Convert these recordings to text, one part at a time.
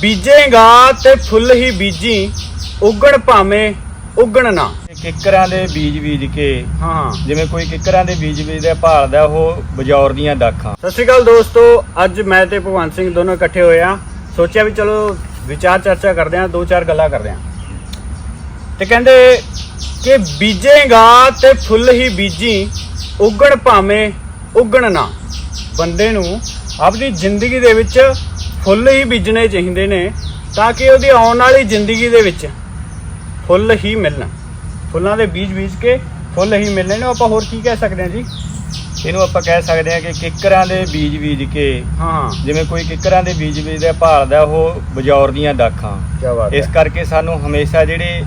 ਬੀਜੇਗਾ ਤੇ ਫੁੱਲ ਹੀ ਬੀਜੀ ਉਗਣ ਭਾਵੇਂ ਉਗਣ ਨਾ। ਕਿੱਕਰਾਂ ਦੇ ਬੀਜ ਬੀਜ ਕੇ ਹਾਂ। ਜਿਵੇਂ ਕੋਈ ਕਿੱਕਰਾਂ ਦੇ ਬੀਜ ਬੀਜਦਾ ਭਾਲਦਾ ਉਹ ਬਜੌਰ ਦੀਆਂ ਦਾਖਾਂ। ਸਤਿ ਸ਼੍ਰੀ ਅਕਾਲ ਦੋਸਤੋ ਅੱਜ ਮੈਂ ਤੇ ਭਗਵੰਤ ਸਿੰਘ ਦੋਨੋਂ ਇਕੱਠੇ ਹੋਏ ਆ ਸੋਚਿਆ ਵੀ ਚਲੋ ਵਿਚਾਰ ਚਰਚਾ ਕਰਦੇ ਆ ਦੋ ਚਾਰ ਗੱਲਾਂ ਕਰਦੇ ਆ ਤੇ ਕਹਿੰਦੇ ਕਿ ਬੀਜੇਗਾ ਤੇ ਫੁੱਲ ਹੀ ਬੀਜੀ ਉਗਣ ਭਾਵੇਂ ਉਗਣ ਨਾ। ਬੰਦੇ ਨੂੰ ਆਪਣੀ ਜ਼ਿੰਦਗੀ ਦੇ ਵਿੱਚ ਫੁੱਲ ਹੀ ਬੀਜਣੇ ਚਾਹੀਦੇ ਨੇ ਤਾਂ ਕਿ ਉਹਦੀ ਆਉਣ ਵਾਲੀ ਜ਼ਿੰਦਗੀ ਦੇ ਵਿੱਚ ਫੁੱਲ ਹੀ ਮਿਲਣ। ਫੁੱਲਾਂ ਦੇ ਬੀਜ ਬੀਜ ਕੇ ਫੁੱਲ ਹੀ ਮਿਲਣੇ ਨੇ ਆਪਾਂ ਹੋਰ ਕੀ ਕਹਿ ਸਕਦੇ ਹਾਂ ਜੀ? ਇਹਨੂੰ ਆਪਾਂ ਕਹਿ ਸਕਦੇ ਹਾਂ ਕਿ ਕਿੱਕਰਾਂ ਦੇ ਬੀਜ ਬੀਜ ਕੇ ਹਾਂ ਜਿਵੇਂ ਕੋਈ ਕਿੱਕਰਾਂ ਦੇ ਬੀਜ ਬੀਜਦਾ ਭਾਲਦਾ ਉਹ ਬਜੌਰ ਦੀਆਂ ਕੀ ਬਾਤ ਇਸ ਕਰਕੇ ਸਾਨੂੰ ਹਮੇਸ਼ਾ ਜਿਹੜੇ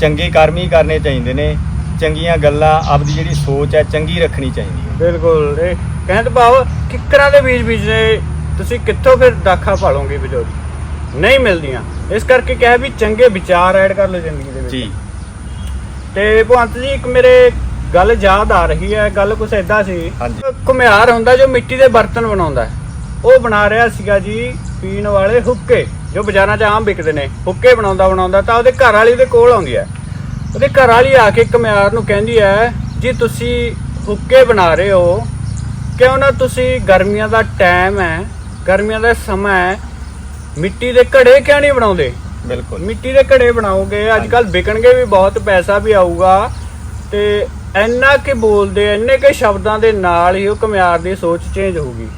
ਚੰਗੇ ਕਰਮ ਹੀ ਕਰਨੇ ਚਾਹੀਦੇ ਨੇ ਚੰਗੀਆਂ ਗੱਲਾਂ ਆਪਦੀ ਜਿਹੜੀ ਸੋਚ ਹੈ ਚੰਗੀ ਰੱਖਣੀ ਚਾਹੀਦੀ ਹੈ। ਬਿਲਕੁਲ। ਇਹ ਕਹਿੰਦੇ ਭਾਵ ਕਿੱਕਰਾਂ ਦੇ ਬੀਜ ਬੀਜਨੇ ਤੁਸੀਂ ਕਿੱਥੋਂ ਫਿਰ ਦਾਖਾ ਭਾਲੋਗੇ ਬਜੋਰੀ ਨਹੀਂ ਮਿਲਦੀਆਂ। ਇਸ ਕਰਕੇ ਕਿਹਾ ਵੀ ਚੰਗੇ ਵਿਚਾਰ ਐਡ ਕਰ ਲਓ ਜ਼ਿੰਦਗੀ ਦੇ ਵਿੱਚ। ਜੀ। ਤੇ ਭਗਵੰਤ ਜੀ ਇੱਕ ਮੇਰੇ ਗੱਲ ਯਾਦ ਆ ਰਹੀ ਹੈ ਗੱਲ ਕੁਛ ਏਦਾਂ ਸੀ। ਘੁਮਿਆਰ ਹੁੰਦਾ ਜੋ ਮਿੱਟੀ ਦੇ ਬਰਤਨ ਬਣਾਉਂਦਾ। ਉਹ ਬਣਾ ਰਿਹਾ ਸੀਗਾ ਜੀ ਪੀਣ ਵਾਲੇ ਹੁੱਕੇ ਜੋ ਬਾਜ਼ਾਰਾਂ 'ਚ ਆਮ ਵਿਕਦੇ ਨੇ। ਹੁੱਕੇ ਬਣਾਉਂਦਾ ਬਣਾਉਂਦਾ ਤਾਂ ਉਹਦੇ ਘਰ ਵਾਲੀ ਦੇ ਕੋਲ ਆਉਂਦੀ ਹੈ। ਉਹਦੇ ਘਰ ਵਾਲੀ ਆ ਕੇ ਘੁਮਿਆਰ ਨੂੰ ਕਹਿੰਦੀ ਹੈ ਜੀ ਤੁਸੀਂ ਹੁੱਕੇ ਬਣਾ ਰਹੇ ਹੋ। ਕਿਉਂ ਨਾ ਤੁਸੀਂ ਗਰਮੀਆਂ ਦਾ ਟਾਈਮ ਹੈ ਗਰਮੀਆਂ ਦਾ ਸਮਾਂ ਹੈ ਮਿੱਟੀ ਦੇ ਘੜੇ ਕਿਉਂ ਨਹੀਂ ਬਣਾਉਂਦੇ? ਬਿਲਕੁਲ। ਮਿੱਟੀ ਦੇ ਘੜੇ ਬਣਾਓਗੇ ਅੱਜ ਕੱਲ ਵਿਕਣਗੇ ਵੀ ਬਹੁਤ ਪੈਸਾ ਵੀ ਆਊਗਾ ਤੇ ਇੰਨਾ ਕਿ ਬੋਲਦੇ ਇੰਨੇ ਕਿ ਸ਼ਬਦਾਂ ਦੇ ਨਾਲ ਹੀ ਉਹ ਘੁਮਿਆਰ ਦੀ ਸੋਚ ਚੇਂਜ ਹੋਊਗੀ।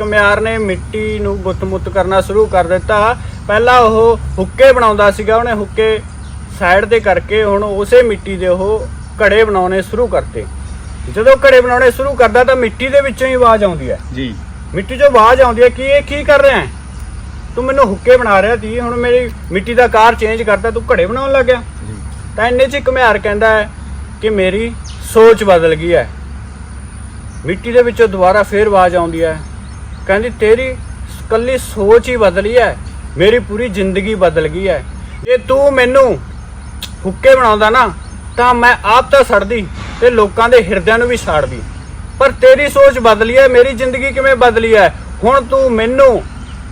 ਘੁਮਿਆਰ ਨੇ ਮਿੱਟੀ ਨੂੰ ਗੁੱਤ-ਮੁੱਤ ਕਰਨਾ ਸ਼ੁਰੂ ਕਰ ਦਿੱਤਾ। ਪਹਿਲਾਂ ਉਹ ਹੁੱਕੇ ਬਣਾਉਂਦਾ ਸੀਗਾ ਉਹਨੇ ਹੁੱਕੇ ਸਾਈਡ ਤੇ ਕਰਕੇ ਹੁਣ ਉਸੇ ਮਿੱਟੀ ਦੇ ਉਹ ਘੜੇ ਬਣਾਉਣੇ ਸ਼ੁਰੂ ਕਰਤੇ। ਜਦੋਂ ਘੜੇ ਬਣਾਉਣੇ ਸ਼ੁਰੂ ਕਰਦਾ ਤਾਂ ਮਿੱਟੀ ਦੇ ਵਿੱਚੋਂ ਹੀ ਆਵਾਜ਼ ਆਉਂਦੀ ਹੈ। ਜੀ। ਮਿੱਟੀ 'ਚੋਂ ਆਵਾਜ਼ ਆਉਂਦੀ ਹੈ ਕਿ ਇਹ ਕੀ ਕਰ ਰਿਹਾ ਹੈ? ਤੂੰ ਮੈਨੂੰ ਹੁੱਕੇ ਬਣਾ ਰਿਹਾ ਸੀ ਹੁਣ ਮੇਰੀ ਮਿੱਟੀ ਦਾ ਕਾਰ ਚੇਂਜ ਕਰਤਾ ਤੂੰ ਘੜੇ ਬਣਾਉਣ ਲੱਗ ਗਿਆ। ਤਾਂ ਇੰਨੇ 'ਚ ਇੱਕ ਘੁਮਿਆਰ ਕਹਿੰਦਾ ਹੈ ਕਿ ਮੇਰੀ ਸੋਚ ਬਦਲ ਗਈ ਹੈ। ਮਿੱਟੀ ਦੇ ਵਿੱਚੋਂ ਦੁਬਾਰਾ ਫੇਰ ਆਵਾਜ਼ ਆਉਂਦੀ ਹੈ। ਕਹਿੰਦੀ ਤੇਰੀ ਕੱਲੀ ਸੋਚ ਹੀ ਬਦਲੀ ਹੈ ਮੇਰੀ ਪੂਰੀ ਜ਼ਿੰਦਗੀ ਬਦਲ ਗਈ ਹੈ। ਜੇ ਤੂੰ ਮੈਨੂੰ ਹੁੱਕੇ ਬਣਾਉਂਦਾ ਨਾ ਤਾਂ ਮੈਂ ਆਪ ਤਾਂ ਸੜਦੀ ਤੇ ਲੋਕਾਂ ਦੇ ਹਿਰਦਿਆਂ ਨੂੰ ਵੀ ਸਾੜਦੀ। ਪਰ ਤੇਰੀ ਸੋਚ ਬਦਲੀ ਹੈ ਮੇਰੀ ਜ਼ਿੰਦਗੀ ਕਿਵੇਂ ਬਦਲੀ ਹੈ ਹੁਣ ਤੂੰ ਮੈਨੂੰ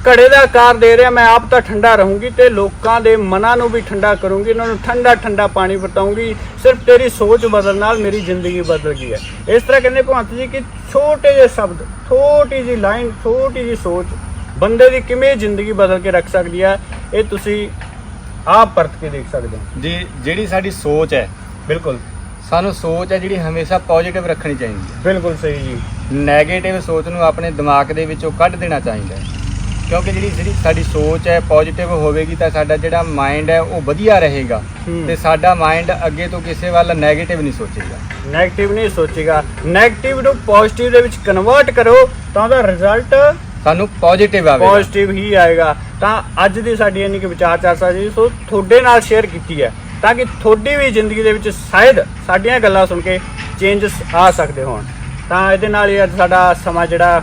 ਘੜੇ ਦਾ ਆਕਾਰ ਦੇ ਰਿਹਾ, ਮੈਂ ਆਪ ਤਾਂ ਠੰਡਾ ਰਹੂੰਗੀ ਤੇ ਲੋਕਾਂ ਦੇ ਮਨਾਂ ਨੂੰ ਵੀ ਠੰਡਾ ਕਰੂੰਗੀ ਉਹਨਾਂ ਨੂੰ ਠੰਡਾ ਠੰਡਾ ਪਾਣੀ ਵਰਤਾਉਂਗੀ। ਸਿਰਫ ਤੇਰੀ ਸੋਚ ਬਦਲਣ ਨਾਲ ਮੇਰੀ ਜ਼ਿੰਦਗੀ ਬਦਲ ਗਈ ਹੈ ਇਸ ਤਰ੍ਹਾਂ ਕਹਿੰਦੇ ਭਗਵੰਤ ਜੀ ਕਿ ਛੋਟੇ ਜਿਹੇ ਸ਼ਬਦ, ਛੋਟੀ ਜਿਹੀ ਲਾਈਨ, ਛੋਟੀ ਜਿਹੀ ਸੋਚ ਬੰਦੇ ਦੀ ਕਿਵੇਂ ਜ਼ਿੰਦਗੀ ਬਦਲ ਕੇ ਰੱਖ ਸਕਦੀ ਹੈ ਇਹ ਤੁਸੀਂ ਆਪ ਪਰਤ ਕੇ ਦੇਖ ਸਕਦੇ ਹੋ। ਜੀ, ਜਿਹੜੀ ਸਾਡੀ ਸੋਚ ਹੈ ਬਿਲਕੁਲ। ਸਾਨੂੰ ਸੋਚ ਹੈ ਜਿਹੜੀ ਹਮੇਸ਼ਾ ਪੋਜ਼ਿਟਿਵ ਰੱਖਣੀ ਚਾਹੀਦੀ ਹੈ। ਬਿਲਕੁਲ ਸਹੀ ਜੀ। ਨੈਗੇਟਿਵ ਸੋਚ ਨੂੰ ਆਪਣੇ ਦਿਮਾਗ ਦੇ ਵਿੱਚੋਂ ਕੱਢ ਦੇਣਾ ਚਾਹੀਦਾ ਹੈ। ਕਿਉਂਕਿ ਜਿਹੜੀ ਜਿਹੜੀ ਸਾਡੀ ਸੋਚ ਹੈ ਪੋਜ਼ਿਟਿਵ ਹੋਵੇਗੀ ਤਾਂ ਸਾਡਾ ਜਿਹੜਾ ਮਾਈਂਡ ਹੈ ਉਹ ਵਧੀਆ ਰਹੇਗਾ। ਤੇ ਸਾਡਾ ਮਾਈਂਡ ਅੱਗੇ ਤੋਂ ਕਿਸੇ ਵੱਲ ਨੈਗੇਟਿਵ ਨਹੀਂ ਸੋਚੇਗਾ। ਨੈਗੇਟਿਵ ਨਹੀਂ ਸੋਚੇਗਾ। ਨੈਗੇਟਿਵ ਨੂੰ ਪੋਜ਼ਿਟਿਵ ਦੇ ਵਿੱਚ ਕਨਵਰਟ ਕਰੋ ਤਾਂ ਉਹਦਾ ਰਿਜ਼ਲਟ ਸਾਨੂੰ ਪੋਜ਼ਿਟਿਵ ਆਵੇਗਾ। ਪੋਜ਼ਿਟਿਵ ਹੀ ਆਏਗਾ। ਤਾਂ ਅੱਜ ਦੀ ਸਾਡੀ ਇੰਨੀ ਕਿ ਵਿਚਾਰ ਚਰਚਾ ਜੀ ਸੋ ਤੁਹਾਡੇ ਨਾਲ ਸ਼ੇਅਰ ਕੀਤੀ ਹੈ। ਤਾਂ ਕਿ ਤੁਹਾਡੀ ਵੀ ਜ਼ਿੰਦਗੀ ਦੇ ਵਿੱਚ ਸ਼ਾਇਦ ਸਾਡੀਆਂ ਗੱਲਾਂ ਸੁਣ ਕੇ ਚੇਂਜਸ ਆ ਸਕਦੇ ਹੋਣ। ਤਾਂ ਇਹਦੇ ਨਾਲ ਹੀ ਅੱਜ ਸਾਡਾ ਸਮਾਂ ਜਿਹੜਾ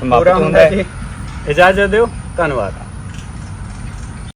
ਸਮਾਪਤ ਹੁੰਦਾ ਹੈ ਇਜਾਜ਼ਤ ਦਿਓ। ਧੰਨਵਾਦ।